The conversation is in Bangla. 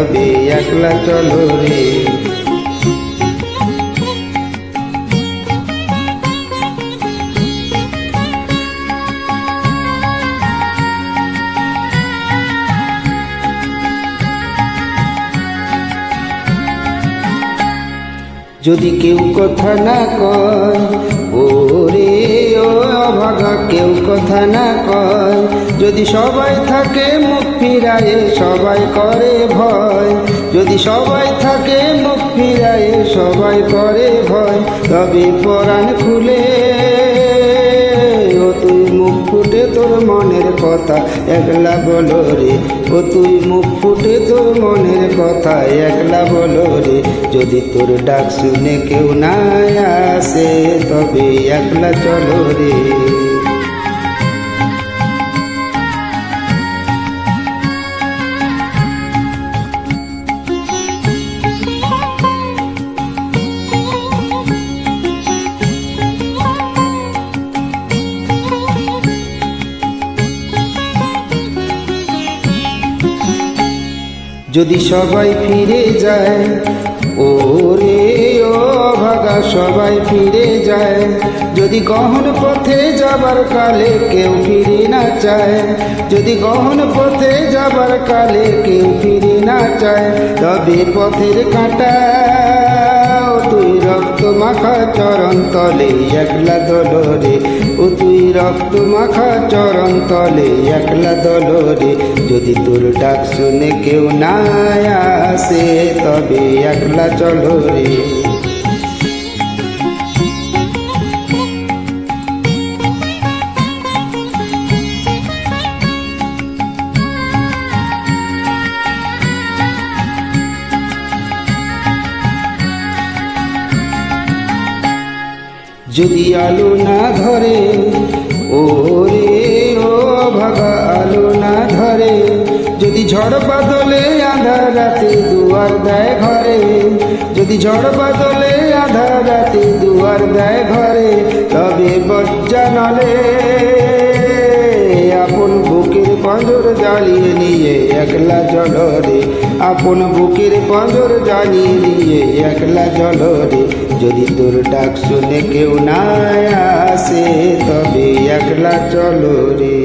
তবে একলা চলো রে। যদি কেউ কথা না কয় ও অভাগা কেউ কথা না কয়। যদি সবাই থাকে মুখ ফিরায়ে, সবাই করে ভয়। যদি সবাই থাকে মুখ ফিরায়ে, সবাই করে ভয়। তবে পরাণ খুলে মনের কথা, একলা বলো রে। ও তুই মুখ ফুটে তোর মনের কথা, একলা বলো রে। যদি তোর ডাক শুনে কেউ না আসে, তবে একলা চলো রে। যদি সবাই ফিরে যায় ও রে ও ভাগা, সবাই ফিরে যায়। যদি গহন পথে যাবার কালে কেউ ফিরে না চায়, যদি গহন পথে যাবার কালে কেউ ফিরে না চায়, তবে পথের কাঁটা রক্ত মাখা চরণ তলে, একলা দলরে। ও তুই রক্ত মাখা চরণ তলে, একলা দলরে। যদি তোর ডাক শুনে কেউ না আসে, তবে একলা চলো রে। যদি আলো না ধরে ও রে ও ভাগা, আলো না ধরে, যদি ঝড় বাদলে আধার রাতে দুয়ার দেয় ঘরে, যদি ঝড় বাদলে আধা রাতে দুয়ার দেয় ঘরে, তবে বজ্জা নলে আপন বুকের পাঁজর জ্বালিয়ে নিয়ে একলা জল রে আপন বুকের পাঁজর জ্বালিয়ে নিয়ে একলা জল রে যদি তোর ডাক শুনে কেউ না আসে, তবে একলা চলো রে